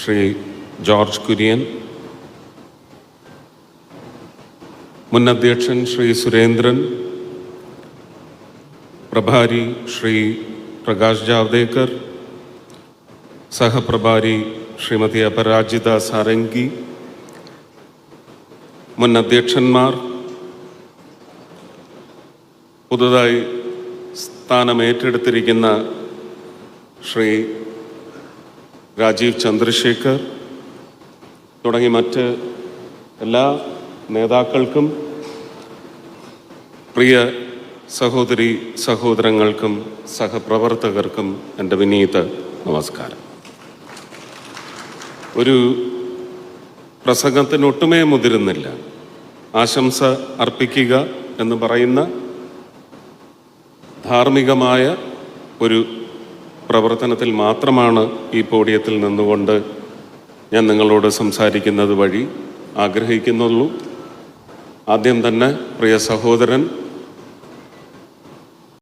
Shri George Kurian മുൻ അധ്യക്ഷൻ ശ്രീ സുരേന്ദ്രൻ പ്രഭാരി ശ്രീ പ്രകാശ് ജാവ്ദേക്കർ സഹപ്രഭാരി ശ്രീമതി അപരാജിത സാരംഗി മുൻ അധ്യക്ഷന്മാർ പുതുതായി സ്ഥാനമേറ്റെടുത്തിരിക്കുന്ന ശ്രീ രാജീവ് ചന്ദ്രശേഖർ തുടങ്ങി മറ്റ് എല്ലാ നേതാക്കൾക്കും പ്രിയ സഹോദരി സഹോദരങ്ങൾക്കും സഹപ്രവർത്തകർക്കും എന്റെ വിനീത നമസ്കാരം. ഒരു പ്രസംഗത്തിന് ഒട്ടുമേ മുതിരുന്നില്ല. ആശംസ അർപ്പിക്കുക എന്ന് പറയുന്ന ധാർമ്മികമായ ഒരു പ്രവർത്തനത്തിൽ മാത്രമാണ് ഈ പോഡിയത്തിൽ നിന്നുകൊണ്ട് ഞാൻ നിങ്ങളോട് സംസാരിക്കുന്നത് വഴി ആഗ്രഹിക്കുന്നുള്ളൂ. ആദ്യം തന്നെ പ്രിയ സഹോദരൻ